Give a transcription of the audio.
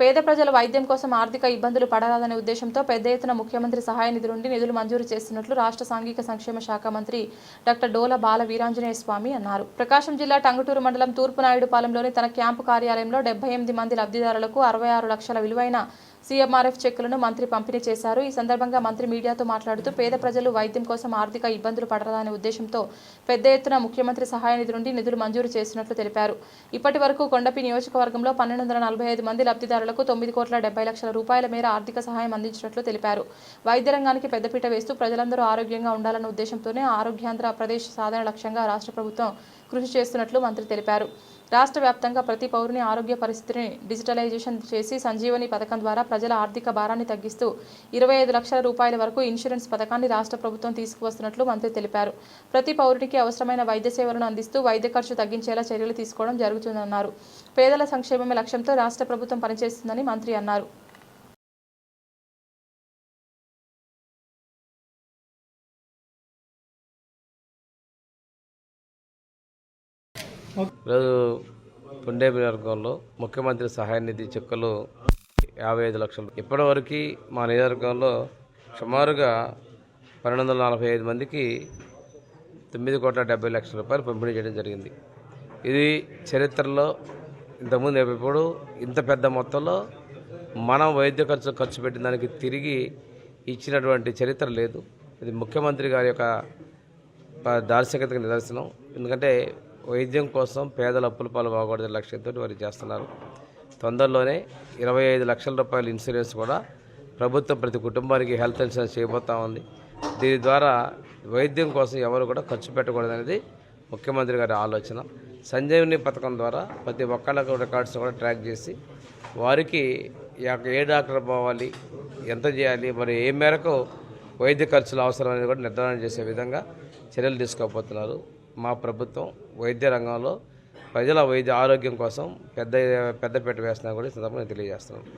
పేద ప్రజల వైద్యం కోసం ఆర్థిక ఇబ్బందులు పడరాదనే ఉద్దేశంతో పెద్ద ఎత్తున ముఖ్యమంత్రి సహాయ నిధి నుండి నిధులు మంజూరు చేస్తున్నట్లు రాష్ట్ర సాంఘిక సంక్షేమ శాఖ మంత్రి డాక్టర్ డోల బాల వీరాంజనేయ స్వామి అన్నారు. ప్రకాశం జిల్లా టంగుటూరు మండలం తూర్పునాయుడుపాలెంలోని తన క్యాంపు కార్యాలయంలో డెబ్బై ఎనిమిది మంది లబ్ధిదారులకు అరవై ఆరు లక్షల విలువైన సీఎంఆర్ఎఫ్ చెక్కులను మంత్రి పంపిణీ చేశారు. ఈ సందర్భంగా మంత్రి మీడియాతో మాట్లాడుతూ పేద ప్రజలు వైద్యం కోసం ఆర్థిక ఇబ్బందులు పడరాదనే ఉద్దేశంతో పెద్ద ఎత్తున ముఖ్యమంత్రి సహాయ నిధి నుండి నిధులు మంజూరు చేసినట్లు తెలిపారు. ఇప్పటి వరకు కొండపి నియోజకవర్గంలో పన్నెండు వందల నలభై ఐదు మంది లబ్ధిదారులకు తొమ్మిది కోట్ల డెబ్బై లక్షల రూపాయల మేర ఆర్థిక సహాయం అందించినట్లు తెలిపారు. వైద్య రంగానికి పెద్దపీట వేస్తూ ప్రజలందరూ ఆరోగ్యంగా ఉండాలన్న ఉద్దేశంతోనే ఆరోగ్యాంధ్ర ప్రదేశ్ సాధన లక్ష్యంగా రాష్ట్ర ప్రభుత్వం కృషి చేస్తున్నట్లు మంత్రి తెలిపారు. రాష్ట్ర వ్యాప్తంగా ప్రతి పౌరుని ఆరోగ్య పరిస్థితిని డిజిటలైజేషన్ చేసి సంజీవని పథకం ద్వారా ప్రజల ఆర్థిక భారాన్ని తగ్గిస్తూ ఇరవై ఐదు లక్షల రూపాయల వరకు ఇన్సూరెన్స్ పథకాన్ని రాష్ట్ర ప్రభుత్వం తీసుకువస్తున్నట్లు మంత్రి తెలిపారు. ప్రతి పౌరునికి అవసరమైన వైద్య సేవలను అందిస్తూ వైద్య ఖర్చు తగ్గించేలా చర్యలు తీసుకోవడం జరుగుతుందన్నారు. పేదల సంక్షేమమే లక్ష్యంతో రాష్ట్ర ప్రభుత్వం పనిచేస్తుందని మంత్రి అన్నారు. ఈరోజు పుండే ముఖ్యమంత్రి సహాయ నిధి చెక్కలు యాభై ఐదు లక్షలు. ఇప్పటివరకు మా నియోజకవర్గంలో సుమారుగా పన్నెండు వందల నలభై ఐదు మందికి తొమ్మిది కోట్ల డెబ్బై లక్షల రూపాయలు పంపిణీ చేయడం జరిగింది. ఇది చరిత్రలో ఇంతకుముందు ఎప్పుడు ఇంత పెద్ద మొత్తంలో మనం వైద్య ఖర్చు ఖర్చు పెట్టిన దానికి తిరిగి ఇచ్చినటువంటి చరిత్ర లేదు. ఇది ముఖ్యమంత్రి గారి యొక్క దార్శకతకు నిదర్శనం. ఎందుకంటే వైద్యం కోసం పేదల అప్పుల పాలు బాగకూడదు లక్ష్యంతో వారు చేస్తున్నారు. తొందరలోనే ఇరవై ఐదు లక్షల రూపాయల ఇన్సూరెన్స్ కూడా ప్రభుత్వం ప్రతి కుటుంబానికి హెల్త్ ఇన్సూరెన్స్ చేయబోతా ఉంది. దీని ద్వారా వైద్యం కోసం ఎవరు కూడా ఖర్చు పెట్టకూడదనేది ముఖ్యమంత్రి గారి ఆలోచన. సంజీవని పథకం ద్వారా ప్రతి ఒక్కళ్ళకు రికార్డ్స్ కూడా ట్రాక్ చేసి వారికి ఏ డాక్టర్ పోవాలి ఎంత చేయాలి మరి ఏ మేరకు వైద్య ఖర్చులు అవసరం అనేది కూడా నిర్ధారణ చేసే విధంగా చర్యలు తీసుకోబోతున్నారు. మా ప్రభుత్వం వైద్య రంగంలో ప్రజల వైద్య ఆరోగ్యం కోసం పెద్ద పెద్దపీట వేస్తున్నా కూడా సందర్భంగా తెలియజేస్తున్నాను.